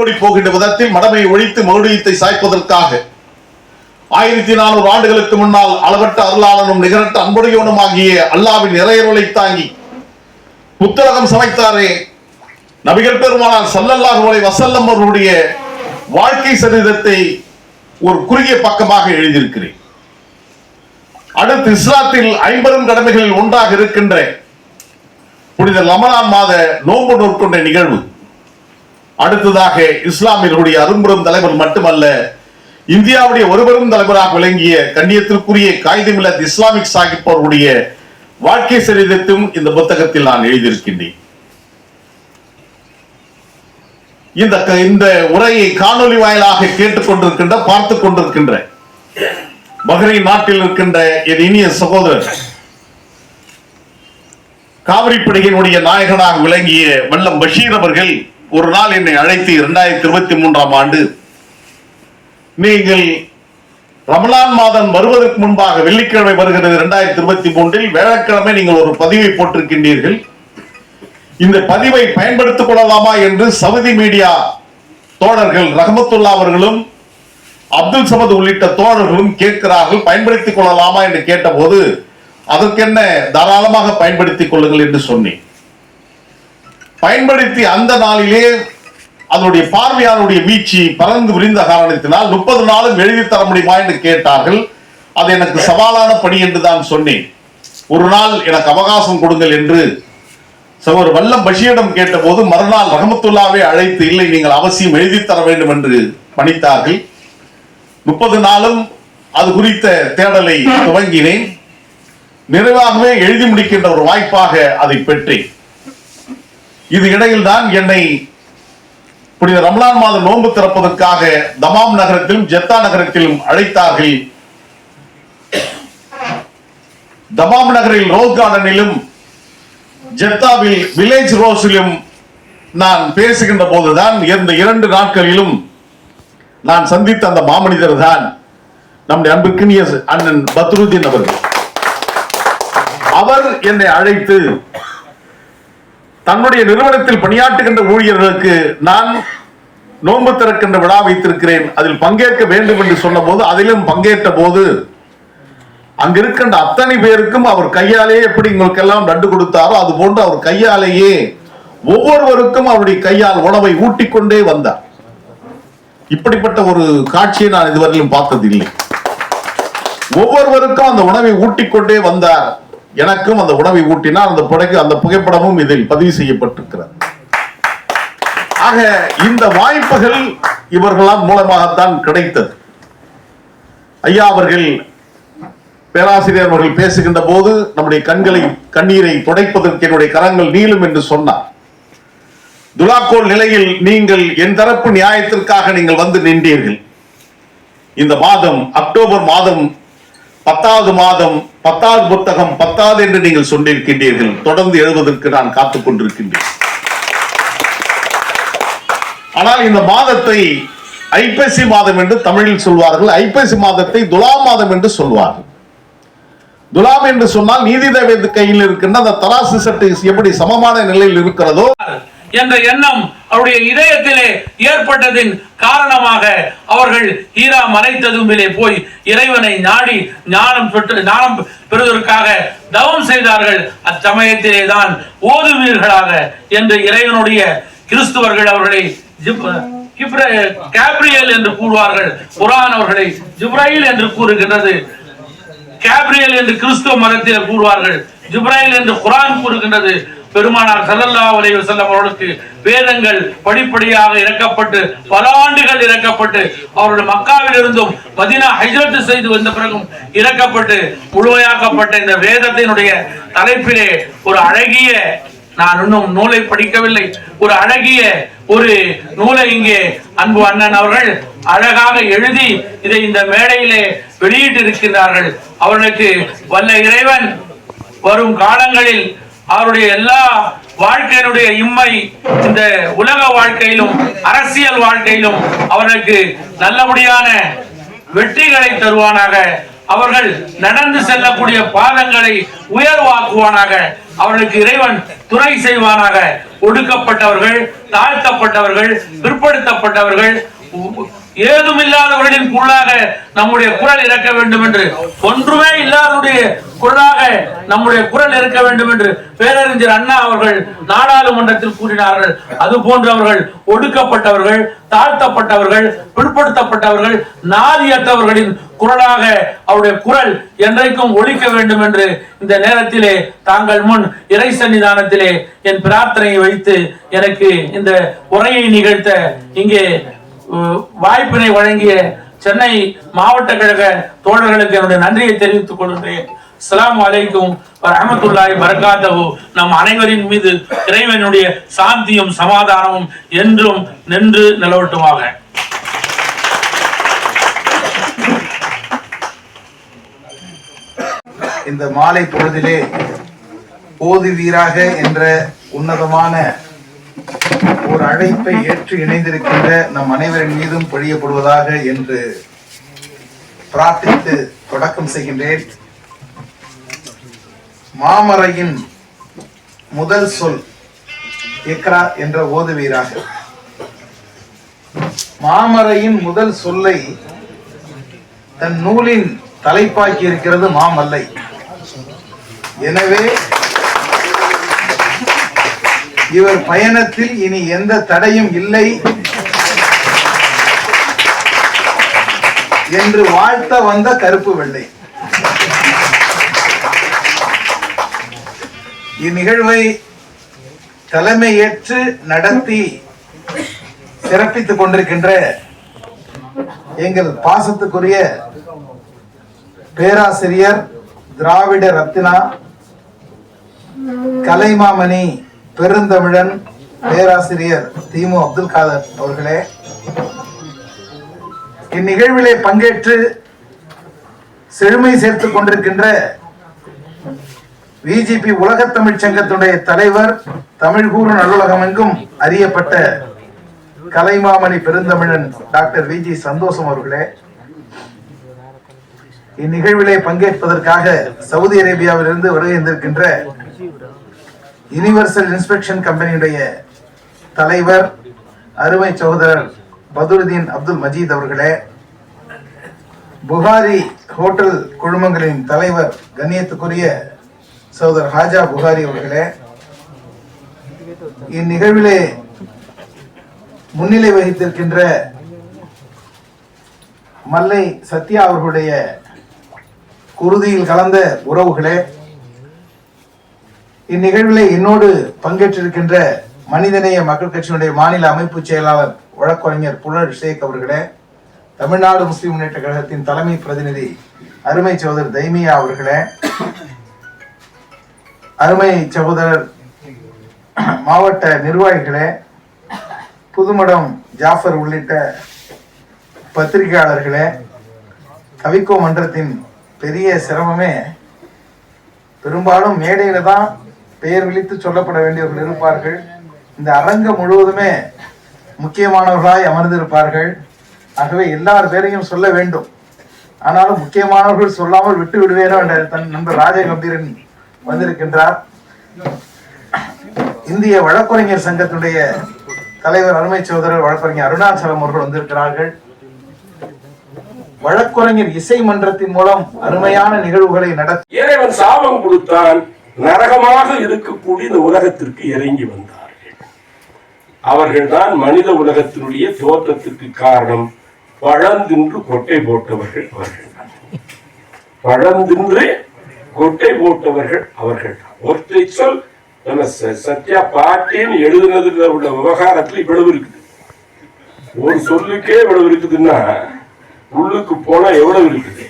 ஓடி போகின்ற விதத்தில் மடமை ஒழித்து மௌடியத்தை சாய்ப்பதற்காக ஆயிரத்தி நானூறு ஆண்டுகளுக்கு முன்னால் அளவற்ற அருளாளனும் நிகரற்ற அன்புடையவனும் ஆகிய அல்லாவின் இறையருளை தாங்கி புத்தகம் சமைத்தாரே நபிகள் பெருமானார் சல்லல்லாஹு அலைஹி அவர்களுடைய வாழ்க்கை சரிதத்தை ஒரு குறுகிய பக்கமாக எழுதியிருக்கிறேன். அடுத்து இஸ்லாத்தில் ஐம்பெரும் கடமைகளில் ஒன்றாக இருக்கின்ற புனித லமலான் மாத நோன்பு நோற்கொண்ட நிகழ்வு. அடுத்ததாக இஸ்லாமியர்களுடைய அரும்பெரும் தலைவர் மட்டுமல்ல இந்தியாவுடைய ஒருபெரும் தலைவராக விளங்கிய கண்ணியத்திற்குரிய காகிதமில்லத் இஸ்லாமிக் சாஹிப் அவருடைய வாழ்க்கை சரிதத்தையும் இந்த புத்தகத்தில் நான் எழுதியிருக்கின்றேன். இந்த இந்த உரையை காணொலி வாயிலாக கேட்டுக்கொண்டிருக்கின்ற பார்த்துக் கொண்டிருக்கின்ற பஹ்ரைன் நாட்டில் இருக்கின்ற என் இனிய சகோதரர் காவிரிப்படையினுடைய நாயகனாக விளங்கிய வல்லம் பஷீர் அவர்கள் ஒரு நாள் என்னை அழைத்து இரண்டாயிரத்தி இருபத்தி மூன்றாம் ஆண்டு நீங்கள் ரமலான் மாதம் வருவதற்கு முன்பாக வெள்ளிக்கிழமை வருகிறது இரண்டாயிரத்தி இருபத்தி மூன்றில் வியாழக்கிழமை நீங்கள் ஒரு பதிவை போட்டிருக்கின்றீர்கள். இந்த பதிவை பயன்படுத்திக் கொள்ளலாமா என்று சவுதி மீடியா தோழர்கள் ரஹமத்துல்லா அவர்களும் அப்துல் சமது உள்ளிட்ட தோழர்களும் கேட்கிறார்கள் பயன்படுத்திக் கொள்ளலாமா என்று கேட்டபோது அதற்கென்ன தாராளமாக பயன்படுத்திக் கொள்ளுங்கள் என்று சொன்னேன். பயன்படுத்தி அந்த நாளிலே அதனுடைய பார்வையாளருடைய வீச்சு பறந்து விரிந்த காரணத்தினால் முப்பது நாளும் எழுதி தர முடியுமா என்று கேட்டார்கள். அது எனக்கு சவாலான பணி என்று தான் சொன்னேன். ஒரு நாள் எனக்கு அவகாசம் கொடுங்கள் என்று சவர் வல்லம் பஷீரிடம் கேட்டபோது மறுநாள் ரஹமத்துல்லாவை அழைத்து இல்லை நீங்கள் அவசியம் எழுதி தர வேண்டும் என்று பணித்தார்கள் முப்பது நாளும் அது குறித்த தேடலை துவங்கினேன். நிறைவாகவே எழுதி முடிக்கின்ற ஒரு வாய்ப்பாக அதை பெற்றேன். இது இடையில் தான் என்னை புனித ரமலான் மாதம் நோன்பு திறப்பதற்காக தமாம் நகரத்திலும் ஜெத்தா நகரத்திலும் அழைத்தார்கள். தமாம் நகரில் ரோஸ் கார்டனிலும் ஜெத்தாவில் வில்லேஜ் ரோஸிலும் நான் பேசுகின்ற போதுதான் இந்த இரண்டு நாட்களிலும் நான் சந்தித்த அந்த மாமனிதர் தான் நம்முடைய அன்புக்கினிய அண்ணன் பத்ருதீன் அவர்கள். அவர் என்னை அழைத்து தன்னுடைய நிறுவனத்தில் பணியாற்றுகின்ற ஊழியர்களுக்கு நான் நோன்பு திறக்கின்ற விழா வைத்திருக்கிறேன். அதில் பங்கேற்க வேண்டும் என்று சொன்னபோது அதிலும் பங்கேற்ற போது அங்கிருக்கின்ற அத்தனை பேருக்கும் அவர் கையாலேயே எப்படி உங்களுக்கெல்லாம் நண்டு கொடுத்தாரோ அது போன்று அவர் கையாலேயே ஒவ்வொருவருக்கும் அவருடைய கையால் உணவை ஊட்டிக்கொண்டே வந்தார். இப்படிப்பட்ட ஒரு காட்சியை நான் இதுவரையிலும் பார்த்ததில்லை. ஒவ்வொருவருக்கும் அந்த உணவை ஊட்டிக்கொண்டே வந்தார். எனக்கும் அந்த உணவை ஊட்டினால் அந்த புடைக்கு அந்த புகைப்படமும் இதில் பதிவு செய்யப்பட்டிருக்கிறது. ஆக இந்த வாய்ப்புகள் இவர்களால் மூலமாகத்தான் கிடைத்தது. ஐயா அவர்கள் பேராசிரியர் அவர்கள் பேசுகின்ற போது நம்முடைய கண்களை கண்ணீரை துடைப்பதற்கு என்னுடைய கரங்கள் நீளும் என்று சொன்னார். துலாக்கோல் நிலையில் நீங்கள் என் தரப்பு நியாயத்திற்காக நீங்கள் வந்து நின்றீர்கள். இந்த மாதம் அக்டோபர் மாதம் பத்தாவது மாதம் பத்தாவது புத்தகம் பத்தாவது என்று நீங்கள் சொல்லியிருக்கின்றீர்கள். தொடர்ந்து எழுவதற்கு நான் காத்துக் கொண்டிருக்கின்றேன். ஆனால் இந்த மாதத்தை ஐப்பசி மாதம் என்று தமிழில் சொல்வார்கள். ஐப்பசி மாதத்தை துலாம் மாதம் என்று சொல்வார்கள். துலாம் என்று சொன்னால் நீதிதேவ கையில் இருக்கின்ற அந்த தராசு சட்டு எப்படி சமமான நிலையில் இருக்கிறதோ என்ற எண்ணம் அவருடைய இதயத்திலே ஏற்பட்டதின் காரணமாக அவர்கள் ஹீரா மலைத்ததும்பிலே போய் இறைவனை நாடி ஞானம் பெற்று ஞானம் பெறுவதற்காக தவம் செய்தார்கள். அச்சமயத்திலே தான் ஓதுவீர்களாக என்று இறைவனுடைய கிறிஸ்துவர்கள் அவர்களை கேப்ரியல் என்று கூறுவார்கள். குரான் அவர்களை ஜிப்ரைல் என்று கூறுகின்றது. கேப்ரியல் என்று கிறிஸ்துவ மதத்தில் கூறுவார்கள். ஜிப்ரைல் என்று குரான் கூறுகின்றது. பெருமானார் ஸல்லல்லாஹு உலக செல்லம் அவர்களுக்கு வேதங்கள் படிப்படியாக இறக்கப்பட்டு பல ஆண்டுகள் இறக்கப்பட்டு அவருடைய மக்காவில் இருந்தும் மதினா ஹைஜரத்து செய்து வந்த பிறகும் இறக்கப்பட்டு முழுமையாக்கப்பட்ட இந்த வேதத்தினுடைய தலைப்பிலே ஒரு அழகிய நான் இன்னும் நூலை படிக்கவில்லை ஒரு அழகிய ஒரு நூலை இங்கே அன்பு அண்ணன் அவர்கள் அழகாக எழுதி இதை இந்த மேடையிலே வெளியிட்டு இருக்கின்றார்கள் அவர்களுக்கு வல்ல இறைவன் வரும் காலங்களில் அவருடைய எல்லா வாழ்க்கையினுடைய இம்மை இந்த உலக வாழ்க்கையிலும் அரசியல் வாழ்க்கையிலும் அவர்களுக்கு நல்லபடியான வெற்றிகளை தருவானாக. அவர்கள் நடந்து செல்லக்கூடிய பாதங்களை உயர்வாக்குவானாக. அவர்களுக்கு இறைவன் துணை செய்வானாக. ஒடுக்கப்பட்டவர்கள் தாழ்த்தப்பட்டவர்கள் பிற்படுத்தப்பட்டவர்கள் ஏதும் ஏதுமில்லாதவர்களின் குரலாக நம்முடைய குரல் இறக்க வேண்டும் என்று ஒன்றுமே இல்லாதவருடைய குரலாக நம்முடைய குரல் இருக்க வேண்டும் என்று பேரறிஞர் அண்ணா அவர்கள் நாடாளுமன்றத்தில் கூறினார்கள். அது போன்றவர்கள் ஒடுக்கப்பட்டவர்கள் தாழ்த்தப்பட்டவர்கள் பிற்படுத்தப்பட்டவர்கள் நாதியற்றவர்களின் குரலாக அவருடைய குரல் என்றைக்கும் ஒழிக்க வேண்டும் என்று இந்த நேரத்திலே தாங்கள் முன் இறை சன்னிதானத்திலே என் பிரார்த்தனையை வைத்து எனக்கு இந்த உரையை நிகழ்த்த இங்கே வாய்ப்பினை வழங்கிய சென்னை மாவட்ட கழக தோழர்களுக்கு என்னுடைய நன்றியை தெரிவித்துக் கொள்கிறேன் அஸ்லாம் அலைக்கும் வரஹ்மத்துல்லாஹி பரக்காத்தஹு நம் அனைவரின் மீது இறைவனுடைய சாந்தியும் சமாதானமும் என்றும் நின்று நிலவட்டுமாக. இந்த மாலை பொழுதிலே வீராக என்ற உன்னதமான ஒரு அழைப்பை ஏற்று இணைந்திருக்கின்ற நம் அனைவரின் மீதும் பொழியப்படுவதாக என்று பிரார்த்தித்து தொடக்கம் செய்கின்றேன். மாமரையின் முதல் சொல் இக்ரா என்ற ஓதுவீராக. மாமரையின் முதல் சொல்லை தன் நூலின் தலைப்பாக்கி இருக்கிறது மாமல்லை. எனவே இவர் பயணத்தில் இனி எந்த தடையும் இல்லை. என்று வாழ்த்த வந்த கருப்பு வெள்ளை. இந்நிகழ்வை தலைமையேற்று நடத்தி சிறப்பித்துக் கொண்டிருக்கின்ற எங்கள் பாசத்துக்குரிய பேராசிரியர் திராவிட ரத்னா கலைமாமணி பெருந்தமிழன் பேராசிரியர் திமு அப்துல் காதர் அவர்களே இந்நிகழ்விலே பங்கேற்று செழுமை சேர்த்துக் கொண்டிருக்கின்ற விஜிபி உலகத் தமிழ்ச் சங்கத்துடைய தலைவர் தமிழ் கூறு நல்லுலகம் எங்கும் அறியப்பட்ட கலைமாமணி பெருந்தமிழன் டாக்டர் விஜி சந்தோஷம் அவர்களே இந்நிகழ்விலே பங்கேற்பதற்காக சவுதி அரேபியாவிலிருந்து வருகை யுனிவர்சல் இன்ஸ்பெக்ஷன் கம்பெனியுடைய தலைவர் அருமை சகோதரர் பதுருதீன் அப்துல் மஜீத் அவர்களே புகாரி ஹோட்டல் குழுமங்களின் தலைவர் கண்ணியத்துக்குரிய சகோதரர் ஹாஜா புகாரி அவர்களே இந்நிகழ்விலே முன்னிலை வகித்திருக்கின்ற மல்லை சத்யா அவர்களுடைய குருதியில் கலந்த உறவுகளே இந்நிகழ்வில் என்னோடு பங்கேற்றிருக்கின்ற மனிதநேய மக்கள் கட்சியினுடைய மாநில அமைப்பு செயலாளர் வழக்கறிஞர் புலர் ஷேக் அவர்களே தமிழ்நாடு முஸ்லிம் முன்னேற்ற கழகத்தின் தலைமை பிரதிநிதி அருமை சகோதரர் தைமியா அவர்களே அருமை சகோதரர் மாவட்ட நிர்வாகிகளே புதுமடம் ஜாஃபர் உள்ளிட்ட பத்திரிகையாளர்களே கவிக்கோ மன்றத்தின் பெரிய சிரமமே பெரும்பாலும் மேடையில தான் பெயர் விழித்து சொல்லப்பட வேண்டியவர்கள் இருப்பார்கள் இந்த அரங்கம் முழுவதுமே முக்கியமானவர்களாய் அமர்ந்திருப்பார்கள். ஆகவே எல்லார் பேரையும் சொல்ல வேண்டும். ஆனாலும் முக்கியமானவர்கள் சொல்லாமல் விட்டு விடுவேனோ என்ற தன் நண்பர் ராஜகம்பீரன் வந்திருக்கின்றார். இந்திய வழக்கறிஞர் சங்கத்தினுடைய தலைவர் அருமை சகோதரர் வழக்கறிஞர் அருணாச்சலம் அவர்கள் வந்திருக்கிறார்கள். வழக்கறிஞர் இசை மன்றத்தின் மூலம் அருமையான நிகழ்வுகளை நடத்தி இறைவன் சாபம் கொடுத்தான். நரகமாக இருக்கக்கூடிய இந்த உலகத்திற்கு இறங்கி வந்தார்கள். அவர்கள்தான் மனித உலகத்தினுடைய தோற்றத்துக்கு காரணம் பழந்தின்று கொட்டை போட்டவர்கள் அவர்கள் பழந்தின்று கொட்டை போட்டவர்கள் அவர்கள் ஒற்றை சொல் நம்ம ச- சத்யா பாட்டேன்னு எழுதுனதுல உள்ள விவகாரத்துல இவ்வளவு இருக்குது. ஒரு சொல்லுக்கே இவ்வளவு இருக்குதுன்னா உள்ளுக்கு போனா எவ்வளவு இருக்குது?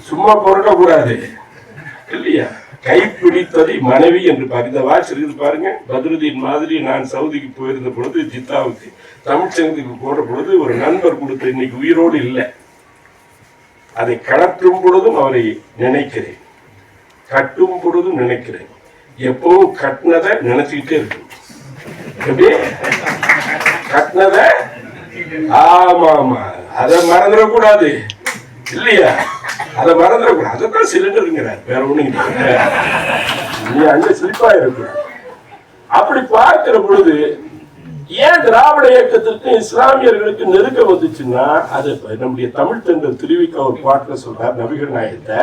சும்மா புரட்ட கூடாது இல்லையா? கைப்பிடித்ததை மனைவி என்று பாரு இந்த வாட்ச் இருக்குது பாருங்க. பத்ருதீன் மாதிரி நான் சவுதிக்கு போயிருந்த பொழுது ஜித்தாவுக்கு தமிழ்ச்சங்கத்துக்கு போற பொழுது ஒரு நண்பர் கொடுத்த இன்னைக்கு உயிரோடு இல்லை. அதை கடற்றும் பொழுதும் அவரை நினைக்கிறேன். கட்டும் பொழுதும் நினைக்கிறேன். எப்பவும் கட்டினதை நினைச்சுக்கிட்டே இருக்கும். எப்படி? கட்டினதை ஆமா ஆமா அதை மறந்துடக்கூடாது. இல்லையா? அதை மறந்துடக்கூடாது. அதைத்தான் சிலிண்டருங்கிறார். வேற ஒண்ணும் கிடையாது நீ அங்க சிலிப்பா இருக்க. அப்படி பார்க்கிற பொழுது ஏன் திராவிட இயக்கத்திற்கு இஸ்லாமியர்களுக்கு நெருக்க வந்துச்சுன்னா அது நம்முடைய தமிழ் தென்றல் திருவிக்க ஒரு பாட்டுல சொல்றார் நபிகள் நாயகத்தை.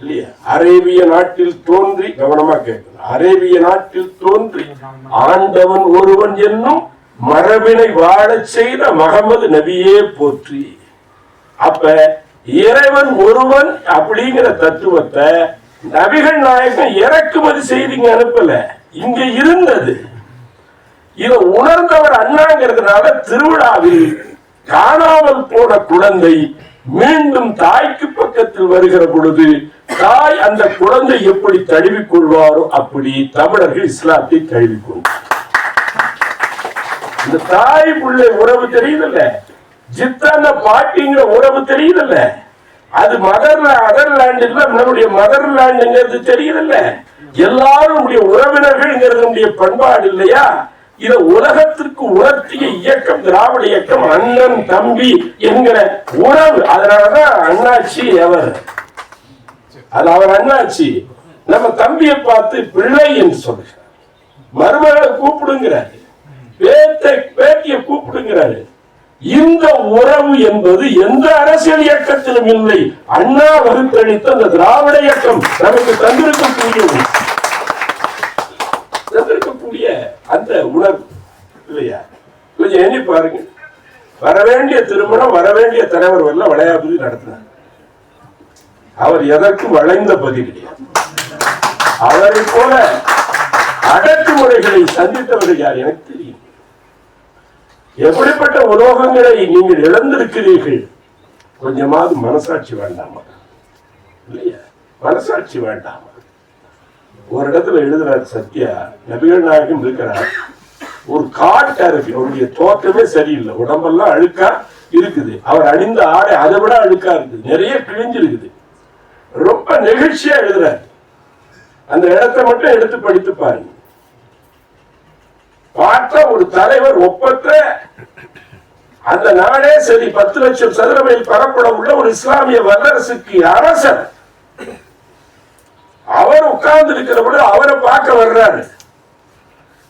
இல்லையா? அரேபிய நாட்டில் தோன்றி கவனமா கேட்கணும். அரேபிய நாட்டில் தோன்றி ஆண்டவன் ஒருவன் என்னும் மரபினை வாழச் செய்த மகமது நபியே போற்றி. அப்ப இறைவன் ஒருவன் அப்படிங்கிற தத்துவத்தை நபிகள் நாயகம் இறக்குமதி செய்திங்க அனுப்பல. இங்க இருந்தது. இதை உணர்ந்தவர் அண்ணாங்கிறதுனால திருவிழாவில் காணாமல் போன குழந்தை மீண்டும் தாய்க்கு பக்கத்தில் வருகிற பொழுது தாய் அந்த குழந்தை எப்படி தழுவிக் கொள்வாரோ அப்படி தமிழர்கள் இஸ்லாத்தை தழுவிக் கொண்டார் இந்த தாய் பிள்ளை உறவு தெரியுதுல்ல? ஜித்தான பாட்டிங்கிற உறவு தெரியுதுல்ல? அது மதர் அதர்லாண்ட் இல்ல மதர் மதர்லாண்டுங்கிறது தெரியுதுல்ல? எல்லாரும் நம்முடைய உறவினர்கள்ங்கிறது நம்முடைய பண்பாடு இல்லையா? இத உலகத்திற்கு உணர்த்திய இயக்கம் திராவிட இயக்கம் அண்ணன் தம்பி என்கிற உறவு. அதனாலதான் அண்ணாச்சி அவர். அது அவர் அண்ணாச்சி. நம்ம தம்பியை பார்த்து பிள்ளை என்று சொல்றார். மருமகளை கூப்பிடுங்கிறாரு. பேத்தை பேட்டிய கூப்பிடுங்கிறாரு. இந்த உறவு என்பது எந்த அரசியல் இயக்கத்திலும் இல்லை. அண்ணா வகுத்தளித்த அந்த திராவிட இயக்கம் நமக்கு தந்திருக்கக்கூடிய தந்திருக்கக்கூடிய அந்த உணர்வு இல்லையா? கொஞ்சம் எண்ணி பாருங்க. வரவேண்டிய திருமணம் வரவேண்டிய தலைவர் வரல விளையாபதி நடத்தினார். அவர் எதற்கும் வளைந்த பதில் அவரை போல அடக்குமுறைகளை சந்தித்தவர்கள் யார்? எனக்கு எப்படிப்பட்ட உலோகங்களை நீங்கள் இழந்திருக்கிறீர்கள்? கொஞ்சமாவது மனசாட்சி வேண்டாமா? இல்லையா? மனசாட்சி வேண்டாமா? ஒரு இடத்துல எழுதுறாரு சத்யா நபிகள் நாயகம் இருக்கிறார். ஒரு காட்டா இருக்கு அவருடைய தோற்றமே சரியில்லை. உடம்பெல்லாம் அழுக்கா இருக்குது. அவர் அணிந்த ஆடை அதை விட அழுக்கா இருக்குது. நிறைய கிழிஞ்சிருக்குது. ரொம்ப நெகிழ்ச்சியா எழுதுறாரு. அந்த இடத்தை மட்டும் எடுத்து படித்து பாருங்க. பார்த்த ஒரு தலைவர் ஒப்பற்ற அந்த நாடே சரி பத்து லட்சம் சதுர மைல் பரப்பட உள்ள ஒரு இஸ்லாமிய வல்லரசுக்கு அரசர் அவர் உட்கார்ந்து இருக்கிற பொழுது அவரை பார்க்க வர்றாரு.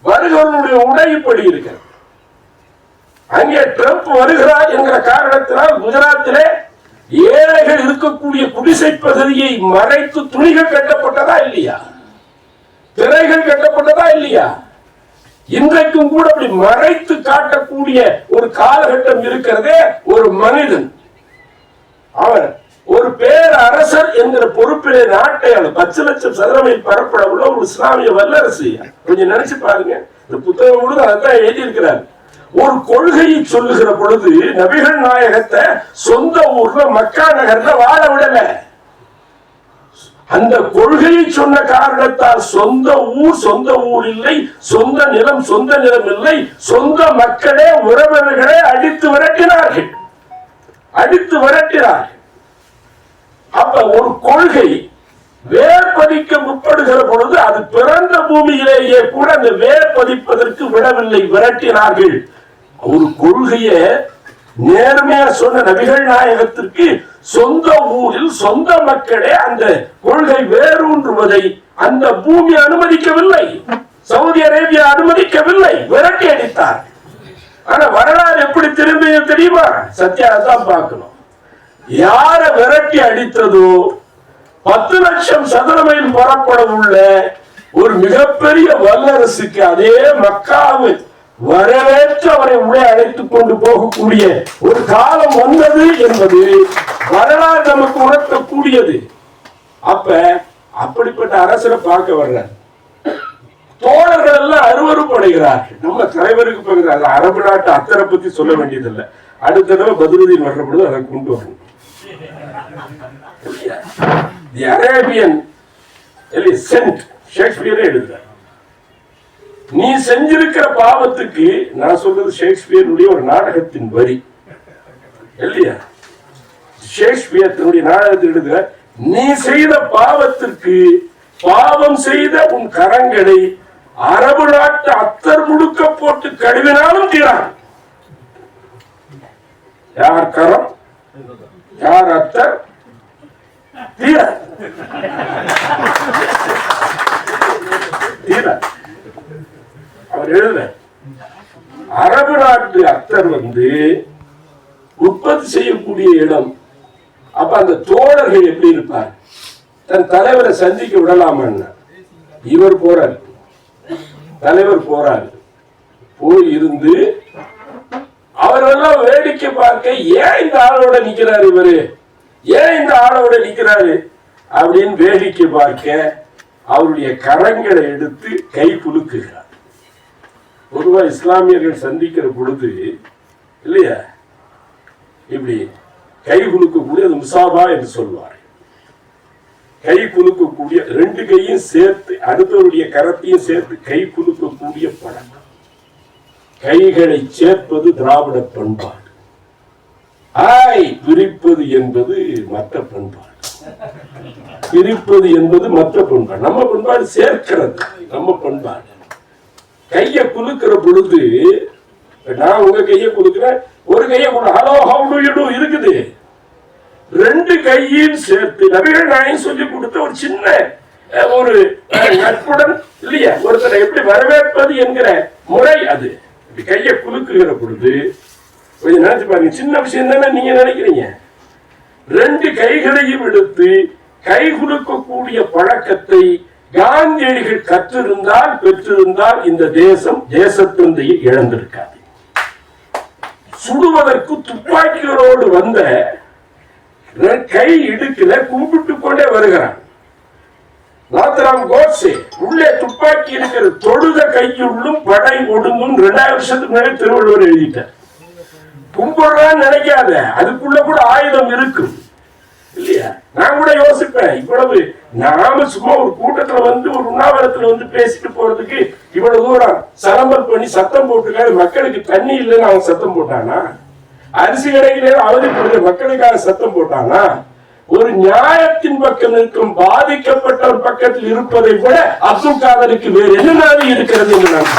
வருகிறவருடைய உடை இப்படி இருக்கிறது. அங்கே ட்ரம்ப் வருகிறார் என்கிற காரணத்தினால் குஜராத்திலே ஏழைகள் இருக்கக்கூடிய குடிசை பகுதியை மறைத்து துணிகள் கட்டப்பட்டதா இல்லையா? திரைகள் கட்டப்பட்டதா இல்லையா? இன்றைக்கும் கூட அப்படி மறைத்து காட்டக்கூடிய ஒரு காலகட்டம் இருக்கிறதே ஒரு மனிதன். அவர் ஒரு பேரரசர் என்கிற பொறுப்பிலே நாட்டை அந்த பத்து லட்சம் சதுரமையில் பரப்பட உள்ள ஒரு இஸ்லாமிய வல்லரசு. கொஞ்சம் நினைச்சு பாருங்க. இந்த புத்தகம் கூட அதான் எழுதியிருக்கிறார். ஒரு கொள்கையை சொல்லுகிற பொழுது நபிகள் நாயகத்தை சொந்த ஊர்ல மக்கா நகர்ல வாழ விடல. அந்த கொள்கையை சொன்ன காரணத்தால் சொந்த ஊர் சொந்த ஊர் இல்லை சொந்த நிலம் சொந்த நிலம் இல்லை சொந்த மக்களே உறவினர்களே அடித்து விரட்டினார்கள். அடித்து விரட்டினார்கள். அப்ப ஒரு கொள்கை வேர் பதிக்க முற்படுகிற பொழுது அது பிறந்த பூமியிலேயே கூட அந்த வேர் பதிப்பதற்கு விடவில்லை விரட்டினார்கள். ஒரு கொள்கைய நேர்மையா சொன்ன நபிகள் நாயகத்திற்கு சொந்த ஊரில் சொந்த மக்களே அந்த கொள்கை வேரூன்றுவதை அந்த பூமி அனுமதிக்கவில்லை. சவுதி அரேபியா அனுமதிக்கவில்லை. விரட்டி அடித்தார். ஆனா வரலாறு எப்படி திரும்பிய தெரியுமா? சத்தியாதான் தான் பார்க்கணும். யார விரட்டி அடித்ததோ பத்து லட்சம் சதுர மைல் புறப்பட உள்ள ஒரு மிகப்பெரிய வல்லரசுக்கு அதே மக்காவு வரவேற்று அவரை உள்ளே அழைத்துக் கொண்டு போகக்கூடிய ஒரு காலம் வந்தது என்பது வரலாறு நமக்கு உணர்த்தக்கூடியது. அப்ப அப்படிப்பட்ட அரசரை பார்க்க வர்ற தோழர்கள் எல்லாம் அருவறுப்படைகிறார்கள் நம்ம தலைவருக்கு பகுதி அரபு நாட்டு அத்தரை பத்தி சொல்ல வேண்டியதில்லை. அடுத்த தடவை பதிலுதீன் வர்ற அதை கொண்டு வரணும். தி அரேபியன் சென்ட் ஷேக்ஸ்பியரே எழுதுறார். நீ செஞ்சிருக்கிற பாவத்துக்கு நான் சொல்றது ஷேக்ஸ்பியருடைய ஒரு நாடகத்தின் வரி. இல்லையா? ஷேக்ஸ்பியர் தன்னுடைய நாடகத்தில் நீ செய்த பாவத்திற்கு பாவம் செய்த உன் கரங்களை அரபு நாட்டு அத்தர் முழுக்க போட்டு கழுவினாலும் தீராது. யார் கரம்? யார் அத்தர்? அரபு நாட்டு அத்தன் வந்து உற்பத்தி செய்யக்கூடிய இடம். அப்ப அந்த தோழர்கள் எப்படி இருப்பார்? தன் தலைவரை சந்திக்க விடலாமான்னா இவர் போறாரு. தலைவர் போறாரு. போய் இருந்து அவரெல்லாம் வேடிக்கை பார்க்க ஏன் இந்த ஆளோட நிக்கிறாரு இவரு? ஏன் இந்த ஆளோட நிக்கிறாரு? அப்படின்னு வேடிக்கை பார்க்க அவருடைய கரங்களை எடுத்து கை குலுக்குகிறார். பொதுவா இஸ்லாமியர்கள் சந்திக்கிற பொழுது இல்லையா? இப்படி கை குலுக்கக்கூடிய அது முசாபா என்று சொல்வார் கை குலுக்கக்கூடிய ரெண்டு கையும் சேர்த்து அடுத்தவருடைய கரத்தையும் சேர்த்து கை குலுக்கக்கூடிய பழக்கம் கைகளை சேர்ப்பது திராவிட பண்பாடு. ஆய் பிரிப்பது என்பது மற்ற பண்பாடு. பிரிப்பது என்பது மற்ற பண்பாடு. நம்ம பண்பாடு சேர்க்கிறது. நம்ம பண்பாடு. கைய குலுக்கிற பொழுது நான் உங்க கைய குலுக்கிறேன் ஒரு கைய கூட. ஹலோ ஹவு டு யூ இருக்குது. ரெண்டு கையும் சேர்த்து நபிகள் நாயும் சொல்லி கொடுத்த ஒரு சின்ன ஒரு நட்புடன் இல்லையா? ஒருத்தரை எப்படி வரவேற்பது என்கிற முறை அது. இப்படி கையை குலுக்குகிற பொழுது கொஞ்சம் நினைச்சு பாருங்க. சின்ன விஷயம் தானே நீங்க நினைக்கிறீங்க? ரெண்டு கைகளையும் எடுத்து கை குலுக்கக்கூடிய பழக்கத்தை காந்தியடிகள் கற்றிருந்தால் பெற்றிருந்தால் இந்த தேசம் தேசத்தந்தையை இழந்திருக்காது. சுடுவதற்கு துப்பாக்கிகளோடு வந்த கை இடுக்குல கும்பிட்டு கொண்டே வருகிறான். நாத்தராம் கோட்ஸே உள்ளே துப்பாக்கி இருக்கிற தொழுத கையுள்ளும் படை ஒடுங்கும் ரெண்டாயிரம் வருஷத்துக்கு மேலே திருவள்ளுவர் எழுதிட்டார். கும்பிடுறான்னு நினைக்காத அதுக்குள்ள கூட ஆயுதம் இருக்கும். இல்லையா? நான் கூட யோசிப்பேன். இவ்வளவு நாம சும்மா ஒரு கூட்டத்துல வந்து ஒரு உண்ணாவிரத்துல வந்து பேசிட்டு போறதுக்கு இவ்வளவு தூரம் சரம்பல் பண்ணி சத்தம் போட்டுக்காது மக்களுக்கு தண்ணி இல்லைன்னு அவன் சத்தம் போட்டானா? அரிசி கடைகளே அவதிப்படுற மக்களுக்காக சத்தம் போட்டானா? ஒரு நியாயத்தின் பக்கம் இருக்கும் பாதிக்கப்பட்ட பக்கத்தில் இருப்பதை விட அப்துல் காதருக்கு வேறு என்ன நாடு இருக்கிறது என்று நான்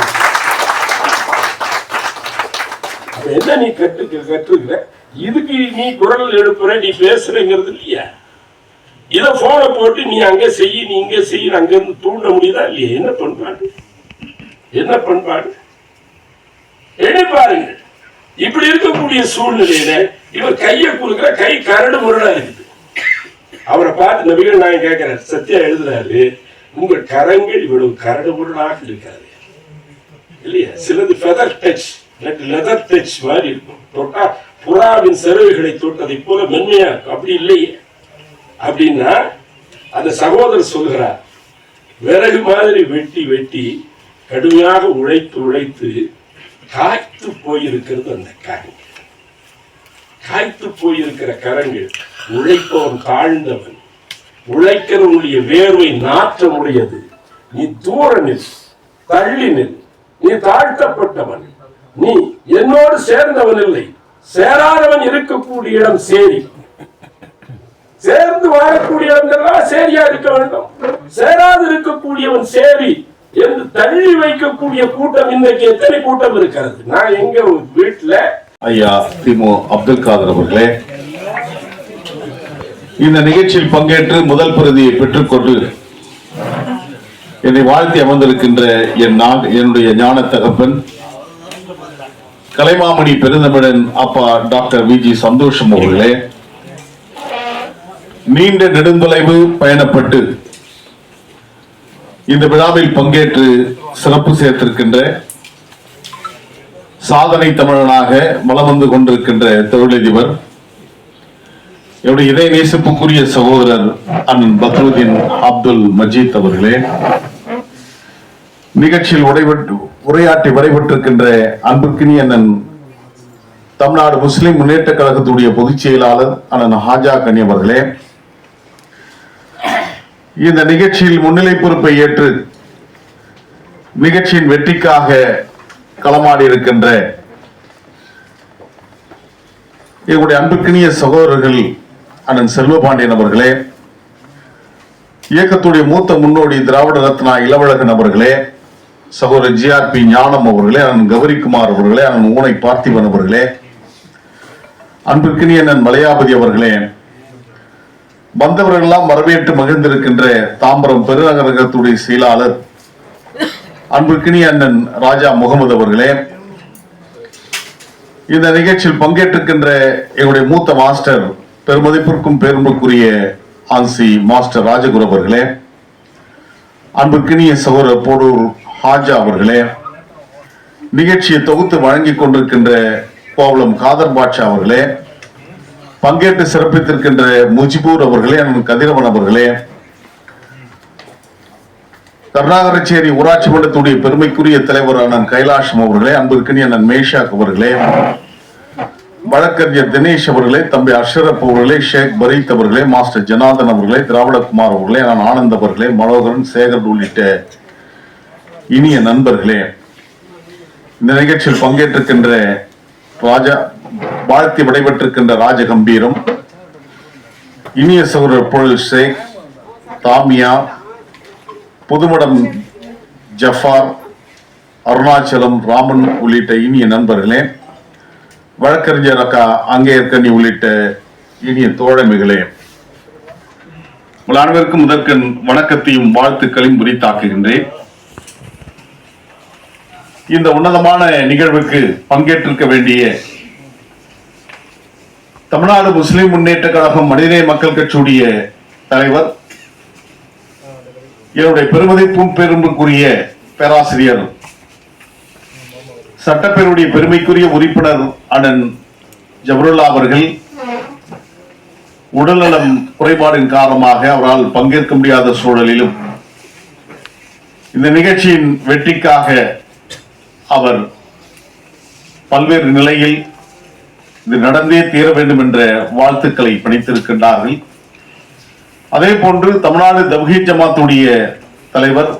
என்ன நீ கற்று கற்றுக்கிற? இதுக்கு நீ குரல் எழுப்புற நீ பேசுறங்கிறது இல்லையா. இத போனை போட்டு நீ அங்க செய்ய நீ இங்க செய்ய அங்க இருந்து தூண்ட முடியுதா இல்லையா? என்ன பண்பாடு? என்ன பண்பாடு? எண்ணி பாருங்க இப்படி இருக்கக்கூடிய சூழ்நிலையில இவர் கையை கொடுக்குற கை கரடு முரடா இருக்குது. அவரை பார்த்து நபிகள் நான் கேட்கிறேன் சத்யா எழுதுறாரு உங்கள் கரங்கள் இவ்வளவு கரடு முரடாக இருக்காது இல்லையா? சிலது ஃபெதர் டச் லெதர் டச் மாதிரி இருக்கும். தொட்டா புறாவின் செருவுகளை தொட்டதை போல மென்மையா அப்படி இல்லையே அப்படின்னா அந்த சகோதரர் சொல்கிறார் விறகு மாதிரி வெட்டி வெட்டி கடுமையாக உழைத்து உழைத்து காய்த்து போயிருக்கிறது அந்த கரங்கள். காய்த்து போயிருக்கிற கரங்கள் உழைப்பவன் தாழ்ந்தவன். உழைக்கிறவனுடைய வேர்வை நாற்றமுடையது. நீ தூர நில் தள்ளி நில். நீ தாழ்த்தப்பட்டவன். நீ என்னோடு சேர்ந்தவன் இல்லை. சேராதவன் இருக்கக்கூடிய இடம் சேரி. சேர்ந்து வாழக்கூடிய இடங்கள்லாம் சேரியா இருக்க வேண்டும். சேராது இருக்கக்கூடியவன் சேரி என்று தள்ளி வைக்கக்கூடிய கூட்டம் இன்றைக்கு எத்தனை கூட்டம் இருக்கிறது? நான் எங்க வீட்டுல ஐயா திமு அப்துல் காதர் அவர்களே இந்த நிகழ்ச்சியில் பங்கேற்று முதல் பிரதியை பெற்றுக்கொண்டு என்னை வாழ்த்தி அமர்ந்திருக்கின்ற என் நான் என்னுடைய ஞான தகப்பன் கலைமாமணி பெருந்தமிழன் அப்பா டாக்டர் வி ஜி சந்தோஷம் அவர்களே நீண்ட நெடுந்தொலைவு பயணப்பட்டு இந்த விழாவில் பங்கேற்று சிறப்பு சேர்த்திருக்கின்ற சாதனை தமிழனாக வலம் வந்து கொண்டிருக்கின்ற தொழிலதிபர் என்னுடைய இதய நேசிப்புக்குரிய சகோதரர் அண்ணன் பத்ருதீன் அப்துல் மஜீத் அவர்களே நிகழ்ச்சியில் உடைபட்டு உரையாற்றி வரைபட்டிருக்கின்ற அன்புக்கினி அண்ணன் தமிழ்நாடு முஸ்லிம் முன்னேற்ற கழகத்துடைய பொதுச் செயலாளர் அண்ணன் ஹாஜா கனி அவர்களே இந்த நிகழ்ச்சியில் முன்னிலை பொறுப்பை ஏற்று நிகழ்ச்சியின் வெற்றிக்காக களமாடி இருக்கின்ற எங்களுடைய அன்புக்கினிய சகோதரர்கள் அண்ணன் செல்வபாண்டியன் அவர்களே இயக்கத்துடைய மூத்த முன்னோடி திராவிட ரத்னா இளவழகன் அவர்களே சகோதரர் ஜிஆர்பி ஞானம் அவர்களே அண்ணன் கௌரிக்குமார் அவர்களே அண்ணன் ஊனை பார்த்திபன் அவர்களே அன்புக்கினிய அண்ணன் மலையாபதி அவர்களே வந்தவர்களெல்லாம் வரவேற்று மகிழ்ந்திருக்கின்ற தாம்பரம் பெருநகரத்துடைய செயலாளர் அன்புக்கினிய அண்ணன் ராஜா முகமது அவர்களே இந்த நிகழ்ச்சியில் பங்கேற்றிருக்கின்ற எங்களுடைய மூத்த மாஸ்டர் பெருமதிப்பிற்கும் பெருமைக்குரிய ஆன்சி மாஸ்டர் ராஜகுரு அவர்களே அன்புக்கினிய சகோதரர் போடூர் ஹாஜா அவர்களே நிகழ்ச்சியை தொகுத்து வழங்கிக் கொண்டிருக்கின்ற கோவலம் காதர் பாட்சா அவர்களே பங்கேற்று சிறப்பித்திருக்கின்ற முஜிபூர் அவர்களே அண்ணன் கதிரவன் அவர்களே கருணாகரச்சேரி ஊராட்சி மன்றத்துடைய பெருமைக்குரிய தலைவர் அண்ணன் கைலாஷம் அவர்களே அன்பிற்கினிய அண்ணன் மேஷாக் அவர்களே வழக்கறிஞர் தினேஷ் அவர்களே தம்பி அஷரப் அவர்களே ஷேக் பரீத் அவர்களே மாஸ்டர் ஜனார்தன் அவர்களே திராவிடகுமார் அவர்களே நான் ஆனந்த் அவர்களே மனோகரன் சேகர் உள்ளிட்ட இனிய நண்பர்களே இந்த நிகழ்ச்சியில் பங்கேற்றிருக்கின்ற ராஜா வாழ்த்தி விடைபெற்றிருக்கின்ற ராஜகம்பீரம் இனிய சகோதரர் பொருள் ஷேக் தாமியா புதுமடம் ஜஃபார் அருணாச்சலம் ராமன் உள்ளிட்ட இனிய நண்பர்களே வழக்கறிஞர் அக்கா அங்கேற்கனி உள்ளிட்ட இனிய தோழமைகளே உங்கள் அனைவருக்கும் முதற்கண் வணக்கத்தையும் வாழ்த்துக்களையும் உரித்தாக்குகின்றேன். இந்த உன்னதமான நிகழ்வுக்கு பங்கேற்றிருக்க வேண்டிய தமிழ்நாடு முஸ்லிம் முன்னேற்ற கழகம் மனிதநேய மக்கள் கட்சியுடைய தலைவர் என்னுடைய பெருமதிப்பும் பெரும்புக்குரிய பேராசிரியர் சட்டப்பேரவையுடைய பெருமைக்குரிய உறுப்பினர் அண்ணன் ஜபருல்லா அவர்கள் உடல்நலம் குறைபாடின் காரணமாக அவரால் பங்கேற்க முடியாத சூழலிலும் இந்த நிகழ்ச்சியின் வெற்றிக்காக அவர் பல்வேறு நிலையில் இது நடந்தே தீர வேண்டும் என்ற வாழ்த்துக்களை பணித்திருக்கின்றார்கள். அதே போன்று தமிழ்நாடு தவ்ஹீத் ஜமாத்துடைய தலைவர்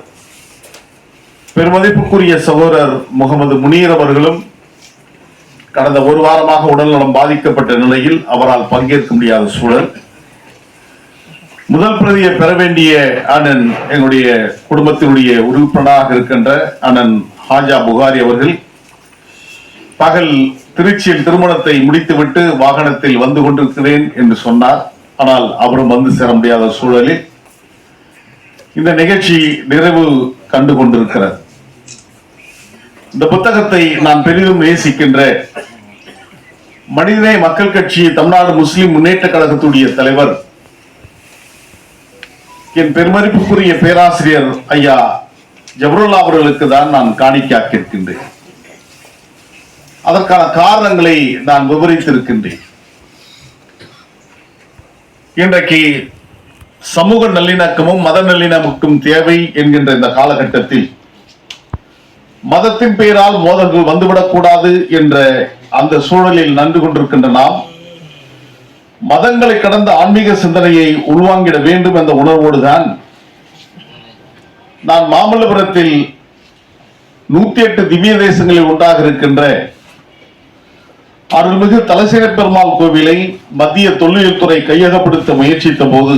பெருமதிப்புக்குரிய சகோதரர் முகமது முனீர் அவர்களும் கடந்த ஒரு வாரமாக உடல்நலம் பாதிக்கப்பட்ட நிலையில் அவரால் பங்கேற்க முடியாத சூழல். முதல் பிரதியை பெற வேண்டிய அண்ணன் எங்களுடைய குடும்பத்தினுடைய உறுப்பினராக இருக்கின்ற அண்ணன் ஹாஜா புகாரி அவர்கள் பகல் திருச்சியில் திருமணத்தை முடித்துவிட்டு வாகனத்தில் வந்து கொண்டிருக்கிறேன் என்று சொன்னார். ஆனால் அவரும் வந்து சேர முடியாத சூழலில் இந்த நிகழ்ச்சி நிறைவு கண்டு கொண்டிருக்கிறது இந்த புத்தகத்தை நான் பெரிதும் நேசிக்கின்ற மனிதநேய மக்கள் கட்சி தமிழ்நாடு முஸ்லிம் முன்னேற்ற கழகத்துடைய தலைவர். என் பெருமதிப்புக்குரிய பேராசிரியர் ஐயா ஜபருல்லா அவர்களுக்கு தான் நான் காணிக்காக்கியிருக்கின்றேன் அதற்கான காரணங்களை நான் விவரித்திருக்கின்றேன். இன்றைக்கு சமூக நல்லிணக்கமும் மத நல்லிணக்கமும் தேவை என்கின்ற இந்த காலகட்டத்தில் மதத்தின் பெயரால் மோதல்கள் வந்துவிடக்கூடாது என்ற அந்த சூழலில் நன்று கொண்டிருக்கின்ற நாம் மதங்களை கடந்த ஆன்மீக சிந்தனையை உள்வாங்கிட வேண்டும் என்ற உணர்வோடுதான் நான் மாமல்லபுரத்தில் நூத்தி எட்டு திவ்ய தேசங்களில் உண்டாக இருக்கின்ற அருள்மிகு தலசேன பெருமாள் கோவிலை மத்திய தொல்லியல் துறை கையகப்படுத்த முயற்சித்த போது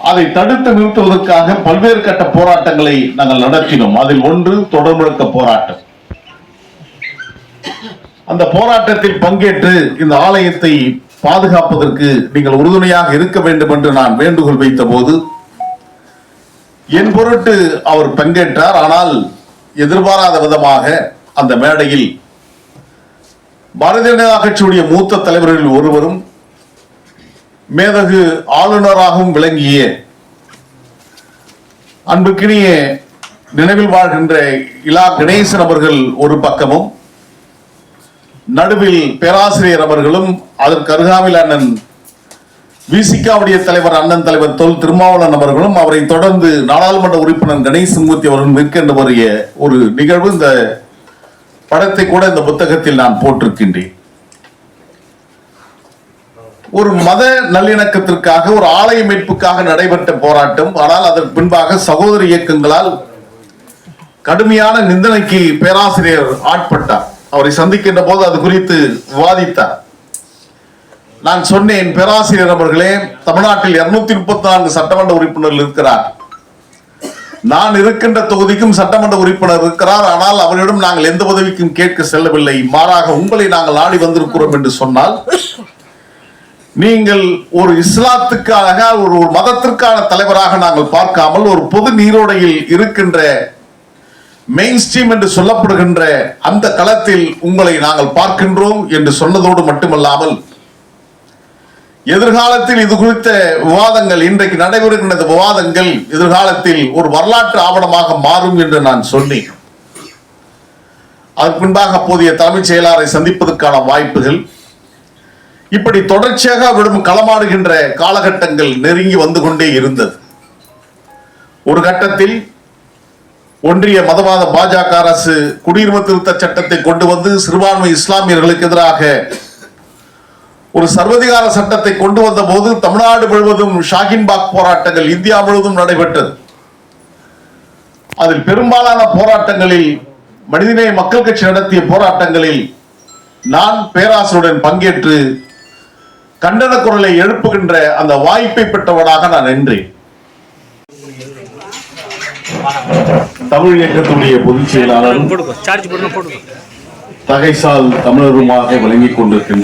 அதை தடுத்து நிறுத்துவதற்காக பல்வேறு கட்ட போராட்டங்களை நாங்கள் நடத்தினோம். அதில் ஒன்று தொடர் முழக்க போராட்டம். அந்த போராட்டத்தில் பங்கேற்று இந்த ஆலயத்தை பாதுகாப்பதற்கு நீங்கள் உறுதுணையாக இருக்க வேண்டும் என்று நான் வேண்டுகோள் வைத்த போது என் பொருட்டு அவர் பங்கேற்றார் ஆனால் எதிர்பாராத விதமாக அந்த மேடையில் பாரதிய ஜனதா கட்சியுடைய மூத்த தலைவர்களில் ஒருவரும் மேதகு ஆளுநராகவும் விளங்கிய அன்புக்கினிய நினைவில் வாழ்கின்ற இலா கணேசன் அவர்கள் ஒரு பக்கமும் நடுவில் பேராசிரியர் அவர்களும் அதற்கு அருகாமையில் அண்ணன் விசிகாவுடைய தலைவர் அண்ணன் தலைவர் தொல் திருமாவளவன் அவர்களும் அவரை தொடர்ந்து நாடாளுமன்ற உறுப்பினர் கணேசமூர்த்தி அவர்களும் நிற்கின்ற ஒரு ஒரு நிகழ்வு இந்த படத்தை கூட இந்த புத்தகத்தில் நான் போட்டிருக்கின்றேன். ஒரு மத நல்லிணக்கத்திற்காக ஒரு ஆலய மீட்புக்காக நடைபெற்ற போராட்டம். ஆனால் அதற்கு பின்பாக சகோதர இயக்கங்களால் கடுமையான நிந்தனைக்கு பேராசிரியர் ஆட்பட்டார். அவரை சந்திக்கின்ற போது அது குறித்து விவாதித்தார். நான் சொன்னேன் பேராசிரியர் அவர்களே தமிழ்நாட்டில் இருநூத்தி முப்பத்தி நான்கு சட்டமன்ற உறுப்பினர்கள் இருக்கிறார். நான் இருக்கின்ற தொகுதிக்கும் சட்டமன்ற உறுப்பினர் இருக்கிறார் ஆனால் அவரிடம் நாங்கள் எந்த உதவிக்கும் கேட்க செல்லவில்லை. மாறாக உங்களை நாங்கள் நாடி வந்திருக்கிறோம் என்று சொன்னால் நீங்கள் ஒரு இஸ்லாத்துக்காக ஒரு ஒரு மதத்திற்கான தலைவராக நாங்கள் பார்க்காமல் ஒரு பொது நீரோடையில் இருக்கின்ற மெயின் ஸ்ட்ரீம் என்று சொல்லப்படுகின்ற அந்த களத்தில் உங்களை நாங்கள் பார்க்கின்றோம் என்று சொன்னதோடு மட்டுமல்லாமல் எதிர்காலத்தில் இது குறித்த விவாதங்கள் இன்றைக்கு நடைபெறுகின்ற விவாதங்கள் எதிர்காலத்தில் ஒரு வரலாற்று ஆவணமாக மாறும் என்று நான் சொன்னேன். அதற்கு முன்பாக அப்போதைய தலைமைச் செயலாளரை சந்திப்பதற்கான வாய்ப்புகள். இப்படி தொடர்ச்சியாக விடும் களமாடுகின்ற காலகட்டங்கள் நெருங்கி வந்து கொண்டே இருந்தது. ஒரு கட்டத்தில் ஒன்றிய மதவாத பாஜக அரசு குடியுரிமை திருத்த சட்டத்தை கொண்டு வந்து சிறுபான்மை இஸ்லாமியர்களுக்கு எதிராக ஒரு சர்வதிகார சட்டத்தை கொண்டு வந்த போது தமிழ்நாடு முழுவதும் ஷாகின்பாக் போராட்டங்கள் இந்தியா முழுவதும் நடைபெற்றது. அதில் பெரும்பாலான போராட்டங்களில் மனிதநேய மக்கள் கட்சி நடத்திய போராட்டங்களில் நான் பேராசருடன் பங்கேற்று கண்டன குரலை எழுப்புகின்ற அந்த வாய்ப்பை பெற்றவனாக நான் நின்றேன். தமிழ் இயக்கத்துடைய பொதுச் போடுங்க. தகைசால் தமிழருமாக விளங்கிக் கொண்டிருக்கின்ற